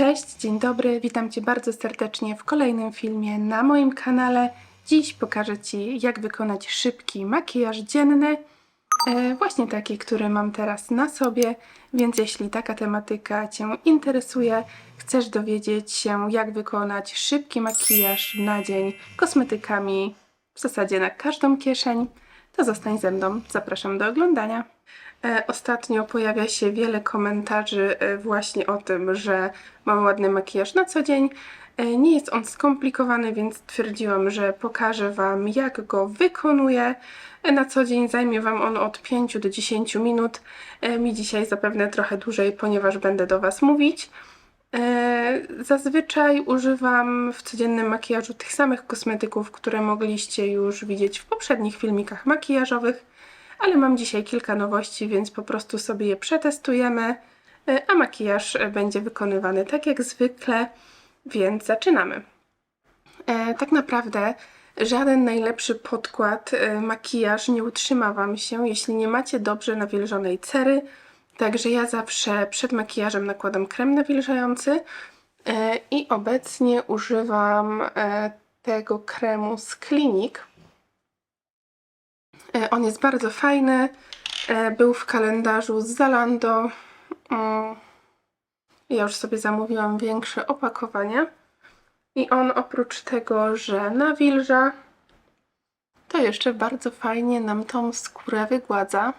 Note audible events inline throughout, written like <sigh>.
Cześć, dzień dobry, witam Cię bardzo serdecznie w kolejnym filmie na moim kanale. Dziś pokażę Ci, jak wykonać szybki makijaż dzienny, e, właśnie taki, który mam teraz na sobie, więc jeśli taka tematyka Cię interesuje, chcesz dowiedzieć się, jak wykonać szybki makijaż na dzień kosmetykami w zasadzie na każdą kieszeń, to zostań ze mną, zapraszam do oglądania. E, Ostatnio pojawia się wiele komentarzy e, właśnie o tym, że mam ładny makijaż na co dzień. E, Nie jest on skomplikowany, więc stwierdziłam, że pokażę Wam, jak go wykonuję. Na co dzień zajmie Wam on od 5 do 10 minut. Mi dzisiaj zapewne trochę dłużej, ponieważ będę do Was mówić. Zazwyczaj używam w codziennym makijażu tych samych kosmetyków, które mogliście już widzieć w poprzednich filmikach makijażowych, ale mam dzisiaj kilka nowości, więc po prostu sobie je przetestujemy, e, a makijaż e, będzie wykonywany tak jak zwykle, więc zaczynamy. E, tak naprawdę żaden najlepszy podkład, e, makijaż nie utrzyma Wam się, jeśli nie macie dobrze nawilżonej cery. Także ja zawsze przed makijażem nakładam krem nawilżający i obecnie używam tego kremu z Clinique. E, On jest bardzo fajny. e, Był w kalendarzu z Zalando. Mm, Ja już sobie zamówiłam większe opakowanie. I on oprócz tego, że nawilża, to jeszcze bardzo fajnie nam tą skórę wygładza.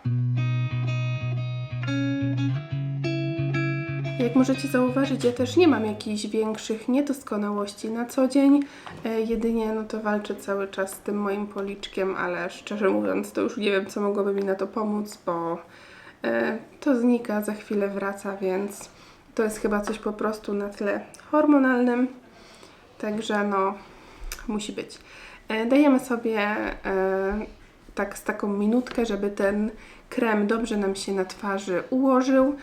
Jak możecie zauważyć, ja też nie mam jakichś większych niedoskonałości na co dzień. E, jedynie no to walczę cały czas z tym moim policzkiem, ale szczerze mówiąc, to już nie wiem, co mogłoby mi na to pomóc, bo e, to znika, za chwilę wraca, więc to jest chyba coś po prostu na tle hormonalnym. Także no, musi być. E, dajemy sobie tak z taką minutkę, żeby ten krem dobrze nam się na twarzy ułożył.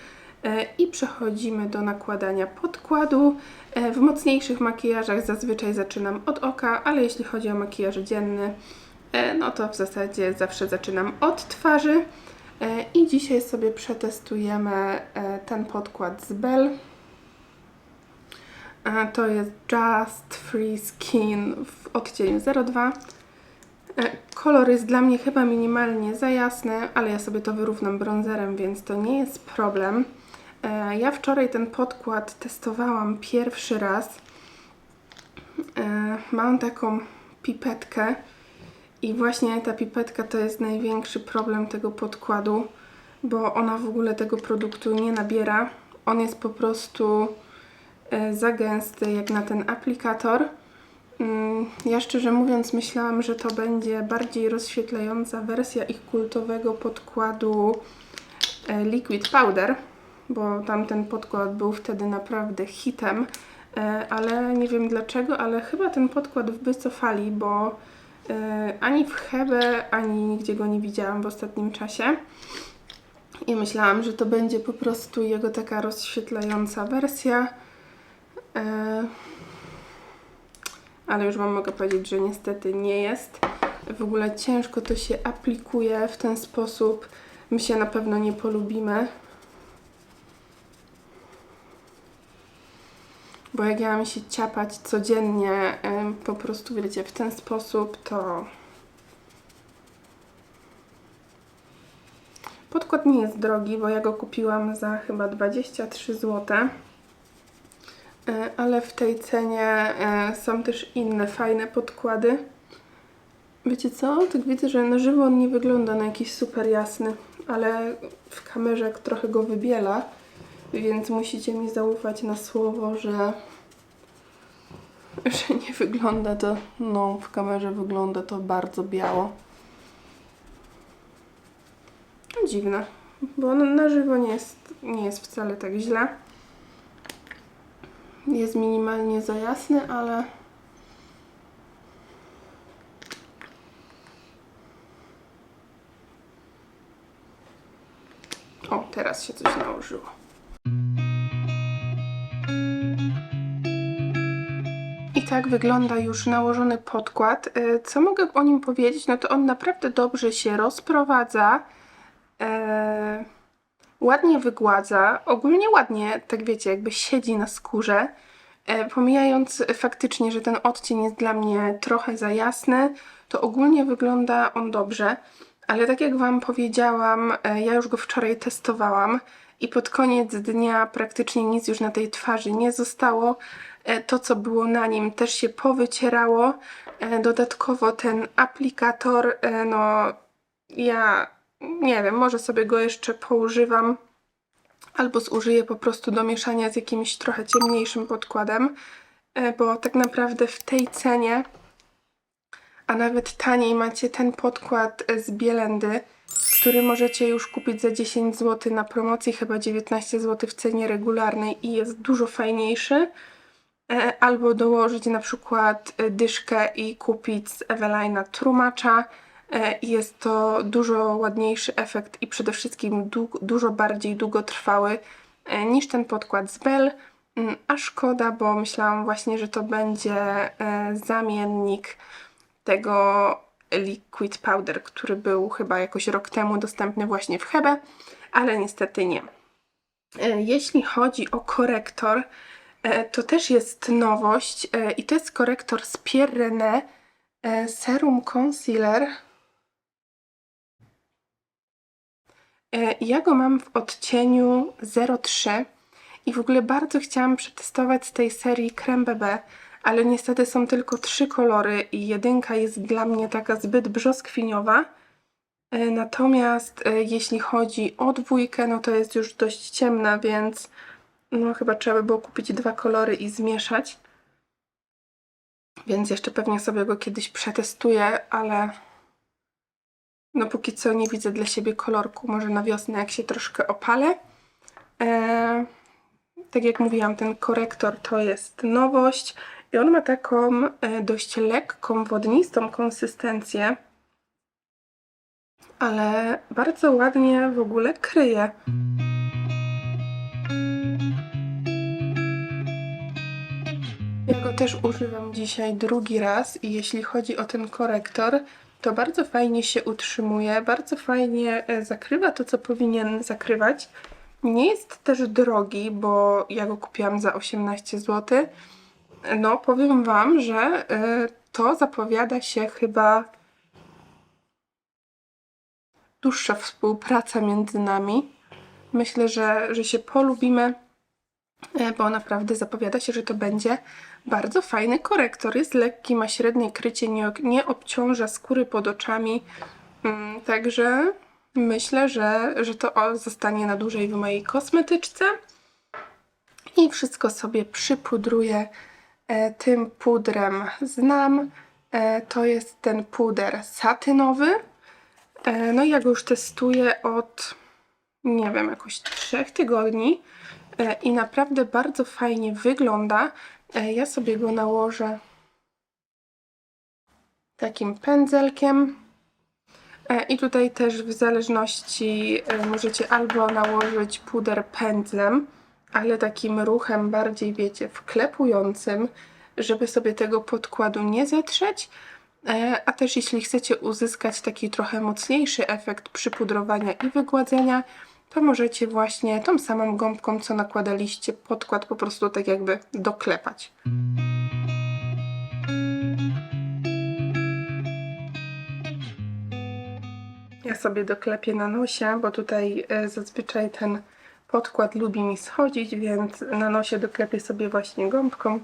E, I przechodzimy do nakładania podkładu. E, W mocniejszych makijażach zazwyczaj zaczynam od oka, ale jeśli chodzi o makijaż dzienny, e, no to w zasadzie zawsze zaczynam od twarzy. I dzisiaj sobie przetestujemy ten podkład z Bell. To jest Just Free Skin w odcieniu 02. E, Kolor jest dla mnie chyba minimalnie za jasny, ale ja sobie to wyrównam bronzerem, więc to nie jest problem. E, Ja wczoraj ten podkład testowałam pierwszy raz. E, Mam taką pipetkę i właśnie ta pipetka to jest największy problem tego podkładu, bo ona w ogóle tego produktu nie nabiera. On jest po prostu e, za gęsty jak na ten aplikator. Mm, Ja szczerze mówiąc myślałam, że to będzie bardziej rozświetlająca wersja ich kultowego podkładu Liquid Powder, bo tamten podkład był wtedy naprawdę hitem, e, ale nie wiem dlaczego, ale chyba ten podkład wycofali, bo e, ani w Hebe, ani nigdzie go nie widziałam w ostatnim czasie. I myślałam, że to będzie po prostu jego taka rozświetlająca wersja. E, ale już Wam mogę powiedzieć, że niestety nie jest. W ogóle ciężko to się aplikuje w ten sposób. My się na pewno nie polubimy. Bo jak ja mam się ciapać codziennie, po prostu wiecie, w ten sposób, to podkład nie jest drogi, bo ja go kupiłam za chyba 23 zł. E, Ale w tej cenie e, są też inne fajne podkłady. Wiecie co? Tak widzę, że na żywo on nie wygląda na jakiś super jasny, ale w kamerze trochę go wybiela, więc musicie mi zaufać na słowo, że, że nie wygląda to, no w kamerze wygląda to bardzo biało. Dziwne, bo na, na żywo nie jest, nie jest wcale tak źle. Jest minimalnie za jasny, ale O, teraz się coś nałożyło. Tak wygląda już nałożony podkład. E, Co mogę o nim powiedzieć? No to on naprawdę dobrze się rozprowadza. E, ładnie wygładza, ogólnie ładnie, tak wiecie, jakby siedzi na skórze. E, Pomijając faktycznie, że ten odcień jest dla mnie trochę za jasny, to ogólnie wygląda on dobrze. Ale tak jak Wam powiedziałam, e, ja już go wczoraj testowałam i pod koniec dnia praktycznie nic już na tej twarzy nie zostało. E, To, co było na nim, też się powycierało. E, Dodatkowo ten aplikator, e, no ja nie wiem, może sobie go jeszcze poużywam albo zużyję po prostu do mieszania z jakimś trochę ciemniejszym podkładem, bo tak naprawdę w tej cenie, a nawet taniej macie ten podkład z Bielendy, który możecie już kupić za 10 zł na promocji, chyba 19 zł w cenie regularnej i jest dużo fajniejszy. E, Albo dołożyć na przykład e, dyszkę i kupić z Evelina trumacza. E, Jest to dużo ładniejszy efekt i przede wszystkim dług, dużo bardziej długotrwały niż ten podkład z Bell. Mm, A szkoda, bo myślałam właśnie, że to będzie zamiennik tego liquid powder, który był chyba jakoś rok temu dostępny właśnie w Hebe, ale niestety nie. Jeśli chodzi o korektor, to też jest nowość e, i to jest korektor z Pierre René e, Serum Concealer. E, Ja go mam w odcieniu 03 i w ogóle bardzo chciałam przetestować z tej serii Creme BB, ale niestety są tylko trzy kolory i jedynka jest dla mnie taka zbyt brzoskwiniowa. E, Natomiast e, jeśli chodzi o dwójkę, no to jest już dość ciemna, więc no chyba trzeba by było kupić dwa kolory i zmieszać. Więc jeszcze pewnie sobie go kiedyś przetestuję, ale no póki co nie widzę dla siebie kolorku. Może na wiosnę jak się troszkę opalę. E, tak jak mówiłam, ten korektor to jest nowość i on ma taką e, dość lekką, wodnistą konsystencję, ale bardzo ładnie w ogóle kryje. Ja go też używam dzisiaj drugi raz i jeśli chodzi o ten korektor, to bardzo fajnie się utrzymuje, bardzo fajnie e, zakrywa to, co powinien zakrywać. Nie jest też drogi, bo ja go kupiłam za 18 zł. No, powiem Wam, że y, to zapowiada się chyba dłuższa współpraca między nami. Myślę, że, że się polubimy, e, bo naprawdę zapowiada się, że to będzie bardzo fajny korektor. Jest lekki, ma średnie krycie, nie, nie obciąża skóry pod oczami. Mm, Także myślę, że, że to zostanie na dłużej w mojej kosmetyczce. I wszystko sobie przypudruję e, tym pudrem Znam. E, to jest ten puder satynowy. E, no ja go już testuję od, nie wiem, jakoś trzech tygodni e, i naprawdę bardzo fajnie wygląda. Ja sobie go nałożę takim pędzelkiem. E, I tutaj też w zależności e, możecie albo nałożyć puder pędzlem, ale takim ruchem bardziej, wiecie, wklepującym, żeby sobie tego podkładu nie zetrzeć. E, A też jeśli chcecie uzyskać taki trochę mocniejszy efekt przypudrowania i wygładzenia, to możecie właśnie tą samą gąbką, co nakładaliście podkład, po prostu tak jakby doklepać. Ja sobie doklepię na nosie, bo tutaj e, zazwyczaj ten podkład lubi mi schodzić, więc na nosie doklepię sobie właśnie gąbką,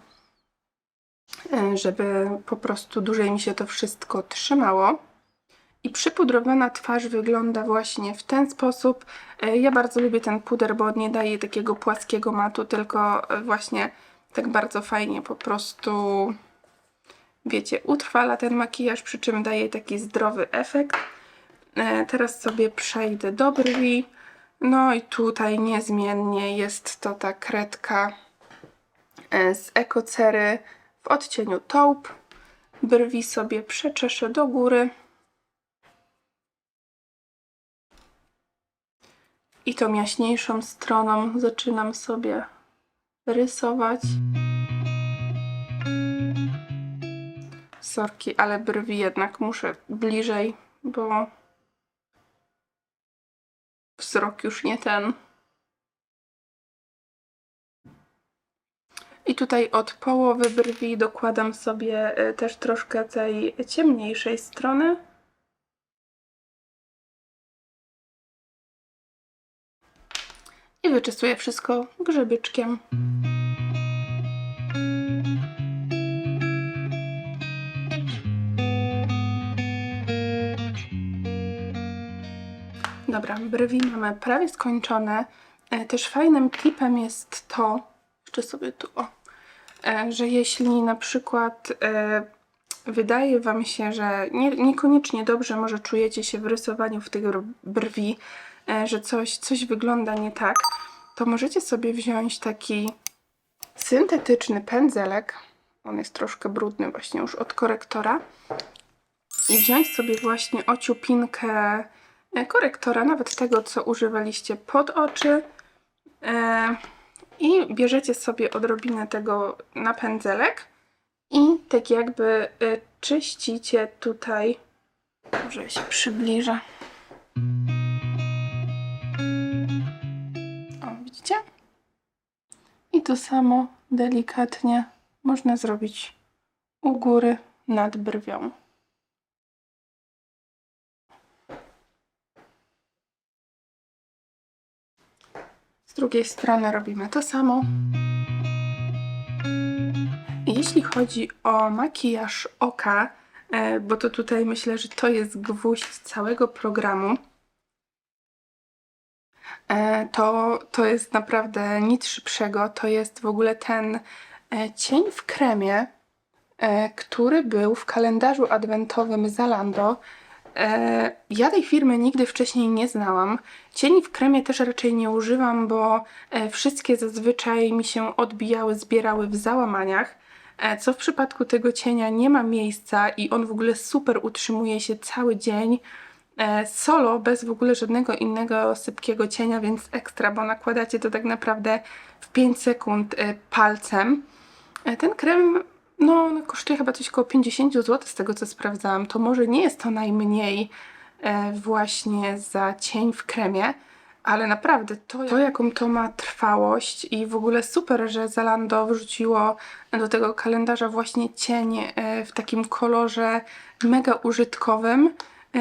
e, żeby po prostu dłużej mi się to wszystko trzymało. I przypudrowana twarz wygląda właśnie w ten sposób. E, Ja bardzo lubię ten puder, bo on nie daje takiego płaskiego matu, tylko e, właśnie tak bardzo fajnie po prostu, wiecie, utrwala ten makijaż, przy czym daje taki zdrowy efekt. E, Teraz sobie przejdę do brwi. No i tutaj niezmiennie jest to ta kredka z Ekocery w odcieniu taupe. Brwi sobie przeczeszę do góry. I tą jaśniejszą stroną zaczynam sobie rysować. Sorki, ale brwi jednak muszę bliżej, bo wzrok już nie ten. I tutaj od połowy brwi dokładam sobie e, też troszkę tej ciemniejszej strony. I wyczesuję wszystko grzebyczkiem. Dobra, brwi mamy prawie skończone. E, Też fajnym tipem jest to, jeszcze sobie tu o, e, że jeśli na przykład e, wydaje Wam się, że nie, niekoniecznie dobrze może czujecie się w rysowaniu w tych brwi, że coś, coś wygląda nie tak, to możecie sobie wziąć taki syntetyczny pędzelek. On jest troszkę brudny właśnie już od korektora. I wziąć sobie właśnie ociupinkę e, korektora, nawet tego, co używaliście pod oczy. E, I bierzecie sobie odrobinę tego na pędzelek i tak jakby e, czyścicie tutaj. Może się przybliżę. To samo delikatnie można zrobić u góry nad brwią. Z drugiej strony robimy to samo. Jeśli chodzi o makijaż oka, e, bo to tutaj myślę, że to jest gwóźdź całego programu, to, to jest naprawdę nic szybszego. To jest w ogóle ten e, cień w kremie, e, który był w kalendarzu adwentowym Zalando. E, Ja tej firmy nigdy wcześniej nie znałam. Cieni w kremie też raczej nie używam, bo e, wszystkie zazwyczaj mi się odbijały, zbierały w załamaniach. E, Co w przypadku tego cienia nie ma miejsca i on w ogóle super utrzymuje się cały dzień. E, Solo, bez w ogóle żadnego innego sypkiego cienia, więc ekstra, bo nakładacie to tak naprawdę w 5 sekund e, palcem. E, Ten krem no, kosztuje chyba coś około 50 zł z tego co sprawdzałam. To może nie jest to najmniej właśnie za cień w kremie, ale naprawdę to, to jaką to ma trwałość i w ogóle super, że Zalando wrzuciło do tego kalendarza właśnie cień w takim kolorze mega użytkowym,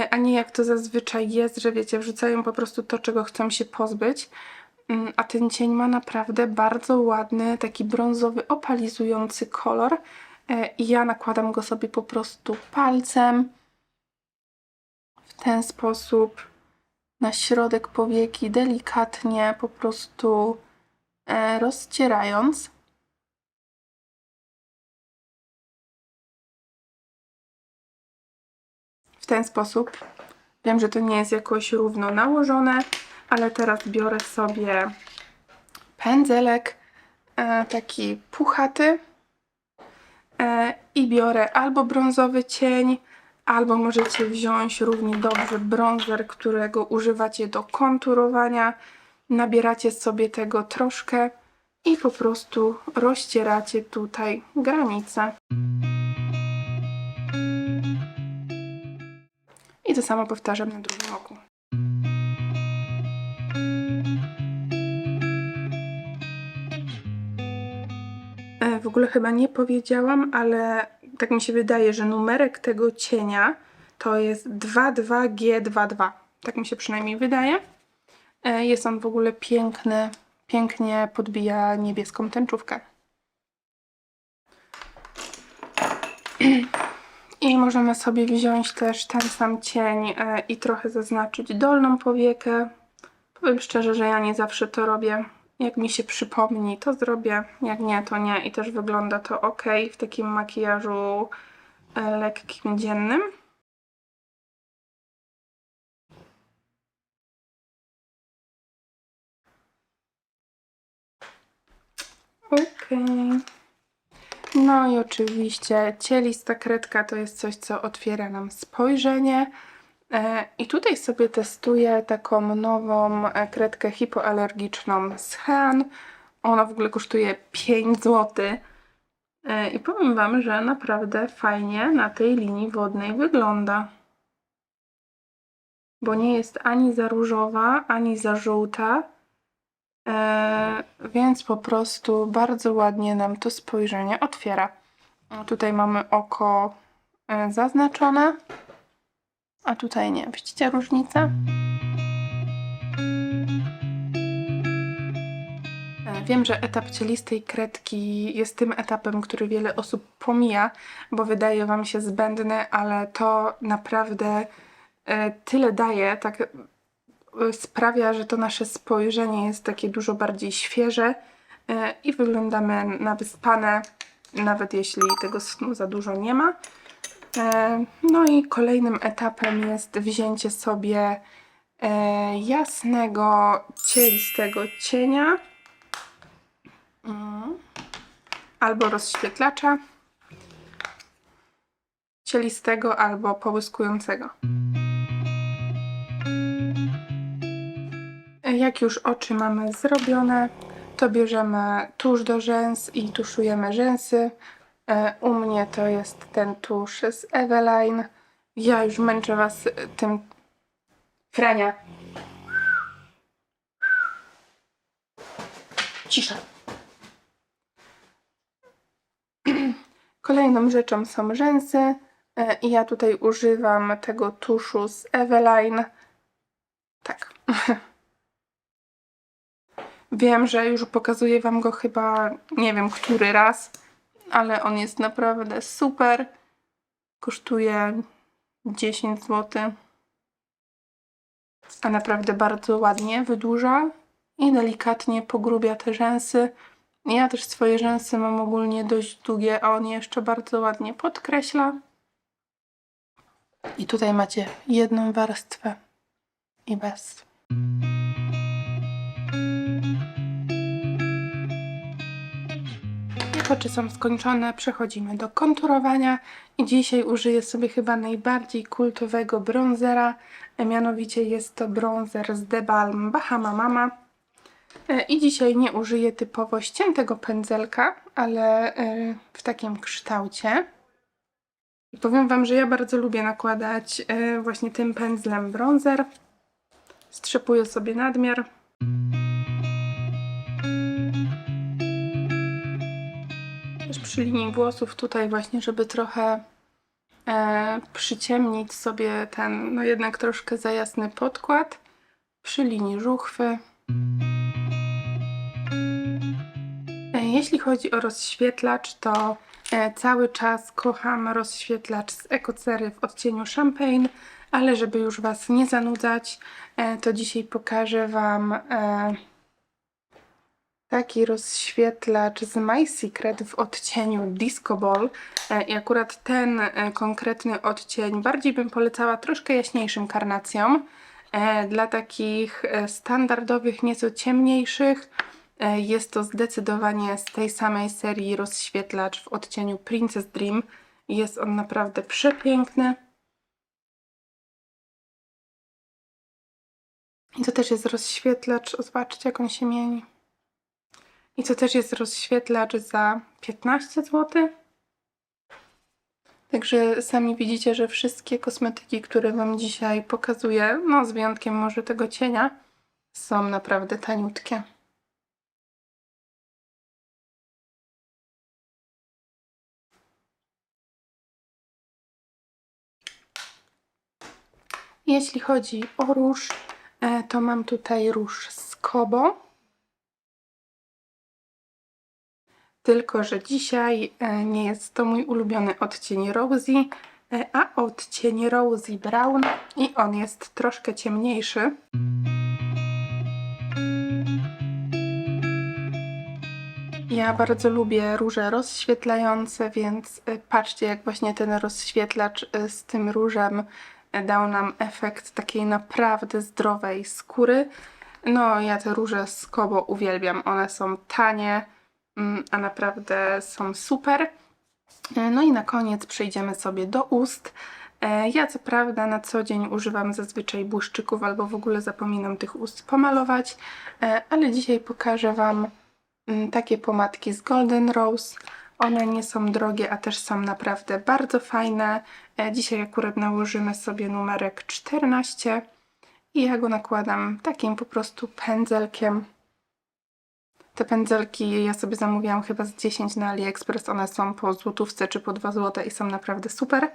a nie jak to zazwyczaj jest, że wiecie, wrzucają po prostu to, czego chcą się pozbyć. Mm, A ten cień ma naprawdę bardzo ładny, taki brązowy, opalizujący kolor. E, I ja nakładam go sobie po prostu palcem w ten sposób na środek powieki, delikatnie po prostu e, rozcierając. W ten sposób. Wiem, że to nie jest jakoś równo nałożone, ale teraz biorę sobie pędzelek e, taki puchaty e, i biorę albo brązowy cień, albo możecie wziąć równie dobrze bronzer, którego używacie do konturowania. Nabieracie sobie tego troszkę i po prostu rozcieracie tutaj granice. I to samo powtarzam na drugim oku. E, W ogóle chyba nie powiedziałam, ale tak mi się wydaje, że numerek tego cienia to jest 22G22. Tak mi się przynajmniej wydaje. E, Jest on w ogóle piękny, pięknie podbija niebieską tęczówkę. <clears throat> I możemy sobie wziąć też ten sam cień e, i trochę zaznaczyć dolną powiekę. Powiem szczerze, że ja nie zawsze to robię. Jak mi się przypomni, to zrobię. Jak nie, to nie. I też wygląda to ok w takim makijażu e, lekkim, dziennym. Okej. No i oczywiście cielista kredka to jest coś, co otwiera nam spojrzenie. E, I tutaj sobie testuję taką nową e, kredkę hipoalergiczną z Han. Ona w ogóle kosztuje 5 zł. E, I powiem Wam, że naprawdę fajnie na tej linii wodnej wygląda. bo nie jest ani za różowa, ani za żółta. E, więc po prostu bardzo ładnie nam to spojrzenie otwiera. Tutaj mamy oko e, zaznaczone, a tutaj nie. Widzicie różnicę? E, Wiem, że etap cielistej kredki jest tym etapem, który wiele osób pomija, bo wydaje Wam się zbędny, ale to naprawdę e, tyle daje, tak sprawia, że to nasze spojrzenie jest takie dużo bardziej świeże e, i wyglądamy na wyspane, nawet jeśli tego snu za dużo nie ma. E, No i kolejnym etapem jest wzięcie sobie e, jasnego, cielistego cienia Mm. albo rozświetlacza cielistego albo połyskującego. Jak już oczy mamy zrobione, to bierzemy tusz do rzęs i tuszujemy rzęsy. E, U mnie to jest ten tusz z Eveline. Ja już męczę Was tym. Frania. Cisza. <clears throat> Kolejną rzeczą są rzęsy. E, ja tutaj używam tego tuszu z Eveline. Tak. <laughs> Wiem, że już pokazuję Wam go chyba nie wiem który raz, ale on jest naprawdę super. Kosztuje 10 zł. A naprawdę bardzo ładnie wydłuża i delikatnie pogrubia te rzęsy. Ja też swoje rzęsy mam ogólnie dość długie, a on jeszcze bardzo ładnie podkreśla. I tutaj macie jedną warstwę i bez. Oczy są skończone, przechodzimy do konturowania i dzisiaj użyję sobie chyba najbardziej kultowego bronzera, e, mianowicie jest to bronzer z The Balm Bahama Mama. E, I dzisiaj nie użyję typowo ściętego pędzelka, ale e, w takim kształcie. Powiem Wam, że ja bardzo lubię nakładać właśnie tym pędzlem bronzer. Strzepuję sobie nadmiar. Też przy linii włosów tutaj właśnie, żeby trochę e, przyciemnić sobie ten, no jednak troszkę za jasny podkład. Przy linii żuchwy. E, Jeśli chodzi o rozświetlacz, to e, cały czas kocham rozświetlacz z Ekocery w odcieniu Champagne, ale żeby już Was nie zanudzać, e, to dzisiaj pokażę Wam taki rozświetlacz z My Secret w odcieniu Disco Ball. E, I akurat ten e, konkretny odcień bardziej bym polecała troszkę jaśniejszym karnacjom. E, Dla takich standardowych, nieco ciemniejszych jest to zdecydowanie z tej samej serii rozświetlacz w odcieniu Princess Dream. Jest on naprawdę przepiękny. I to też jest rozświetlacz, zobaczcie jak on się mieni. I to też jest rozświetlacz za 15 zł. Także sami widzicie, że wszystkie kosmetyki, które Wam dzisiaj pokazuję, no z wyjątkiem może tego cienia, są naprawdę taniutkie. Jeśli chodzi o róż, e, to mam tutaj róż z Kobo. Tylko, że dzisiaj e, nie jest to mój ulubiony odcień Rosy, e, a odcień Rosy Brown i on jest troszkę ciemniejszy. Ja bardzo lubię róże rozświetlające, więc e, patrzcie jak właśnie ten rozświetlacz z tym różem dał nam efekt takiej naprawdę zdrowej skóry. No ja te róże z Kobo uwielbiam, one są tanie, a naprawdę są super. E, No i na koniec przejdziemy sobie do ust. E, Ja co prawda na co dzień używam zazwyczaj błyszczyków albo w ogóle zapominam tych ust pomalować, e, ale dzisiaj pokażę Wam mm, takie pomadki z Golden Rose. One nie są drogie, a też są naprawdę bardzo fajne. Dzisiaj akurat nałożymy sobie numerek 14. i ja go nakładam takim po prostu pędzelkiem. Te pędzelki ja sobie zamówiłam chyba z 10 na AliExpress. One są po złotówce czy po 2 złote i są naprawdę super.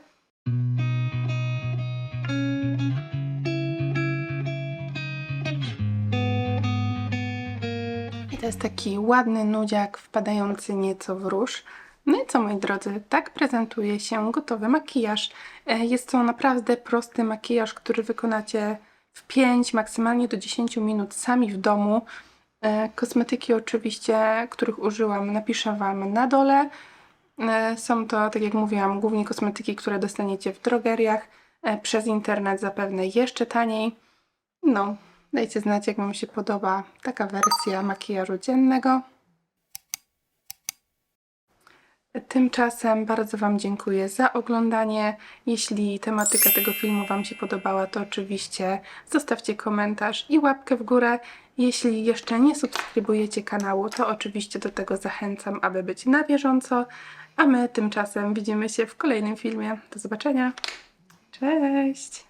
I to jest taki ładny nudziak wpadający nieco w róż. No i co moi drodzy, tak prezentuje się gotowy makijaż. E, Jest to naprawdę prosty makijaż, który wykonacie w 5, maksymalnie do 10 minut sami w domu. E, Kosmetyki oczywiście, których użyłam, napiszę Wam na dole. E, Są to, tak jak mówiłam, głównie kosmetyki, które dostaniecie w drogeriach, e, przez internet zapewne jeszcze taniej. No, dajcie znać, jak Wam się podoba taka wersja makijażu dziennego. Tymczasem bardzo Wam dziękuję za oglądanie. Jeśli tematyka tego filmu Wam się podobała, to oczywiście zostawcie komentarz i łapkę w górę. Jeśli jeszcze nie subskrybujecie kanału, to oczywiście do tego zachęcam, aby być na bieżąco. A my tymczasem widzimy się w kolejnym filmie. Do zobaczenia. Cześć!